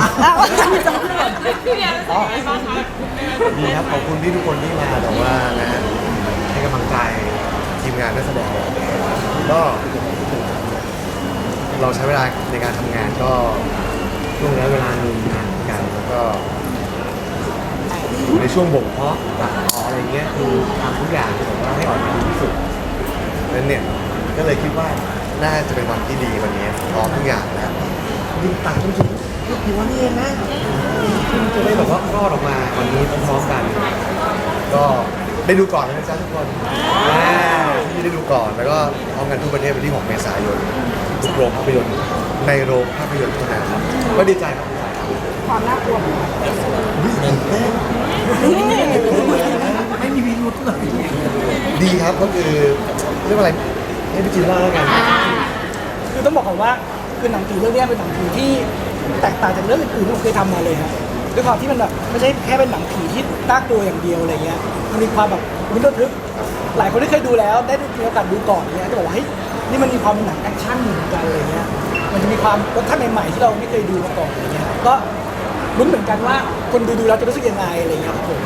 อ้าวอ๋อดีครับขอบคุณที่ทุกคนที่มาแบบว่านะฮะให้กำลังใจทีมงานนักแสดงก็เราใช้เวลาในการทำงานก็ช่วงระยะเวลาหนึ่งนานเหมือนกันแล้วก็ในช่วงบ่มเพาะตัดต่ออะไรเงี้ยคือทำทุกอย่างผมว่าให้ออกมาดีที่สุดนั้นเนี่ยก็เลยคิดว่าน่าจะเป็นวันที่ดีวันนี้พร้อมทุกอย่างแล้ว ยิงตัดจนถึงลูกผิววันนี้เองนะจะได้แบบว่าคลอดออกมาวันนี้พร้อมๆกัน ก็ได้ดูก่อนนะจ๊ะทุกคนที่ได้ดูก่อนแล้วก็พร้อมกันทุกประเทศวันที่6เมษายนทุกโรงภาพยนตร์ในโรงภาพยนตร์เท่านั้นครับก็ดีใจครับความน่ากลัวอุ๊ยตื่นเต้ไม่มีวิรุธเลยดีครับก็คือเรียกว่าอะไรให้พี่จินเล่าแล้วกันคือต้องบอกก่อนว่า คือหนังผีเรื่องเนี้ยเป็นหนังผีที่แตกต่างจากเรื่องอื่นๆที่ผมเคยทำมาเลยครับด้วยความที่มันแบบไม่ใช่แค่เป็นหนังผีที่น่ากลัวอย่างเดียวอะไรเงี้ยมันมีความแบบมิ้นระทึกหลายคนที่เคยดูแล้วได้มีโอกาสดูก่อนเนี้ยจะบอกว่าเฮ้ยนี่มันมีความเป็นหนังแอคชั่นเหมือนกันอะไรเงี้ยมันจะมีความรสชาติใหม่ๆที่เราไม่เคยดูมาก่อนอะไรเงี้ยก็ลุ้นเหมือนกันว่าคนดูดูๆแล้วจะรู้สึกยังไงอะไรเงี้ยครับผม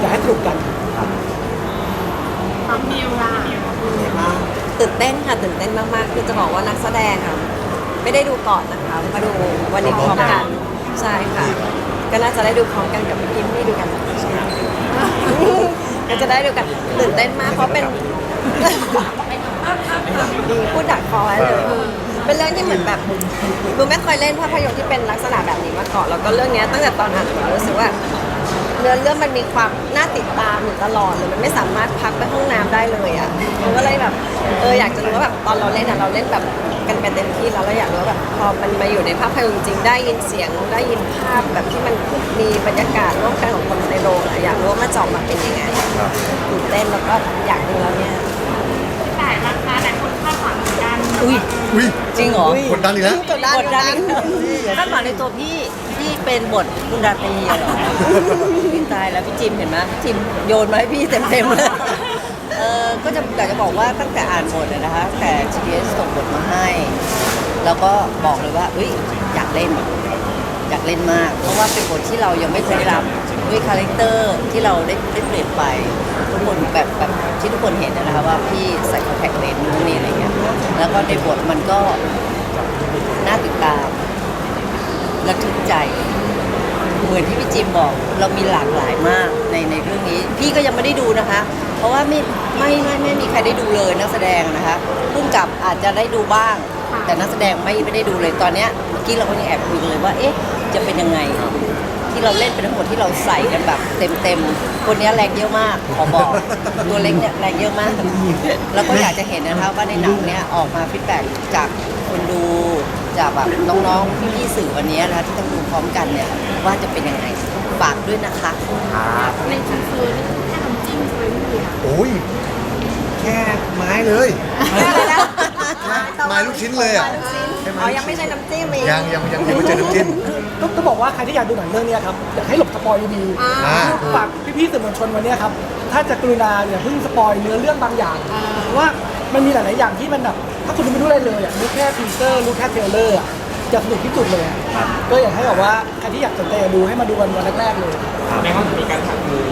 อยากให้สนุกกันความมิวล่ะตื่นเต้นค่ะตื่นเต้นมากๆ คือจะบอกว่านักแสดงค่ะ ไม่ได้ดูก่อนนะคะมาดูวันนี้พร้อมกันใช่ค่ะ ก็น่าจะได้ดูพร้อมกันกับพี่กิมที่ดูกันใช่ก็จะได้ดูกันตื่นเต้นมากเพราะเป็นพูดดักคอไว้เลยเป็นเรื่องที่เหมือนแบบบูไม่เคยเล่นภาพยนตร์ที่เป็นลักษณะแบบนี้มาก่อนแล้วก็เรื่องเนี้ยตั้งแต่ตอนอ่านบทรู้สึกว่า เนื้อเรื่องมันมีความน่าติดตามอยู่ตลอดเลยมันไม่สามารถพักไปห้องน้ำได้เลยอะมันก็เลยแบบเอออยากจะรู้ว่าแบบตอนเราเล่นอะเราเล่นแบบกันไปเต็มที่แล้วเราอยากรู้ว่าแบบพอมันมาอยู่ในภาพยนตร์จริงๆได้ยินเสียงได้ยินภาพแบบที่มันมีบรรยากาศร่วมกันของคนในโรงอะอยากรู้ว่ามันจะออกมาเป็นยังไงครับตื่นเต้นแล้วก็อยากดูแล้วเนี่ย แต่ราคาหลายคนคาดหวังเหมือนกันอุ้ย อุ้ยจริงเหรอ กดดันอีกแล้วกดดันกดดันกดดันคาดหวังในตัวพี่ที่เป็นบทคุณราตรีอะเหรอพี่ตายแล้วพี่จิมเห็นไหมพี่จิมโยนมาให้พี่เต็มๆเลยเออก็จะอยากจะบอกว่าตั้งแต่อ่านบทเลยนะคะ แต่ GDS ส่งบทมาให้ แล้วก็บอกเลยว่าเอ้ยอยากเล่น อยากเล่นมาก เพราะว่าเป็นบทที่เรายังไม่เคยรับ ด้วยคาแรคเตอร์ที่เราได้ได้เปลี่ยนไป ทุกคนแบบแบบที่ทุกคนเห็นนะคะว่าพี่ใส่คอนแทคเลนส์นู่นนี่อะไรเงี้ยแล้วก็ในบทมันก็น่าติดตามระทึกใจ เหมือนที่พี่จิมบอกเรามีหลากหลายมากในในเรื่องนี้ พี่ก็ยังไม่ได้ดูนะคะ เพราะว่าไม่ไม่ไม่ไม่มีใครได้ดูเลยนักแสดงนะคะพุ่มกับอาจจะได้ดูบ้าง แต่นักแสดงไม่ไม่ได้ดูเลยตอนเนี้ยเมื่อกี้เราก็ยังแอบคุยกันเลยว่าเอ๊ะจะเป็นยังไง ที่เราเล่นเป็นทั้งหมดที่เราใส่กันแบบเต็มเต็มๆคนเนี้ยแรงเยอะมาก ขอบอก ตัวเล็กเนี่ยแรงเยอะมาก แล้วก็อยากจะเห็นนะคะว่าในหนังเนี้ยออกมาฟีดแบ็กจากคนดูจากแบบน้องๆพี่ๆสื่อวันนี้นะคะที่ต้องดูพร้อมกันเนี่ยว่าจะเป็นยังไงฝากด้วยนะคะครับในทีเซอร์นี่คือแค่น้ำจิ้มใช่ไหมพี่เบียร์โอ้ยแค่ไม้เลยอะไรนะไม้ลูกชิ้นเลยอะ แค่ไม้อ๋อลูกชิ้นยังไม่ใช่น้ำจิ้มอีก ยังยังยังยังไม่เจอน้ำจิ้ม ต้องต้องบอกว่าใครที่อยากดูหนังเรื่องเนี้ยครับอยากให้หลบสปอยดีๆอ่าฝากพี่ๆสื่อมวลชนวันเนี้ยครับถ้าจะกรุณาอย่าเพิ่งสปอยเนื้อเรื่องบางอย่างเพราะว่ามันมีหลายๆอย่างที่มันแบบถ้าคุณไม่รู้อะไรเลยอะรู้แค่ทีเซอร์รู้แค่เทรลเลอร์อะจะสนุกที่สุดเลยอะก็อยากให้แบบว่าใครที่อยากสนใจจะดูให้มาดูวันวันแรกๆเลยในห้องจะมีการถักมือ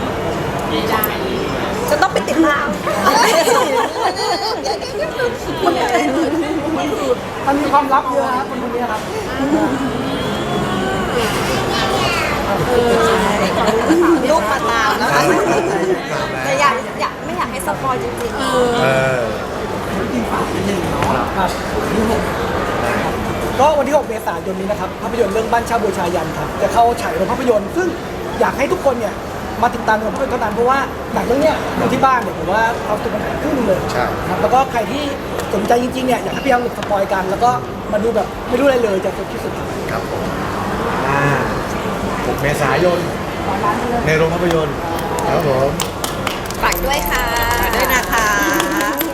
จะต้องไปติดตาม มันมีความลับเยอะครับคนคนนี้ครับลูกมาตามแล้วใช่ค่ะแต่อยากอยากไม่อยากให้สปอยจริงๆเออครับก็วันที่ 6 เมษายนนี้นะครับภาพยนตร์เรื่องบ้านเช่าบูชายันครับจะเข้าฉายโรงภาพยนตร์ซึ่งอยากให้ทุกคนเนี่ย มาติดตามโรงภาพยนตร์เท่านั้นเพราะว่าหนังเรื่องเนี้ยดูที่บ้านเนี่ยผมว่าเราตัวมันครึ่งหนึ่งเลยใช่ ครับแล้วก็ใครที่สนใจจริงๆเนี่ยอยากให้พี่ยังหลุดสปอยกัน แล้วก็มาดูแบบไม่รู้อะไรเลยจะสนุกที่สุดครับครับผมอ่า6เมษายน ในโรงภาพยนตร์ครับผม ฝากด้วยค่ะ ด้วยนะคะ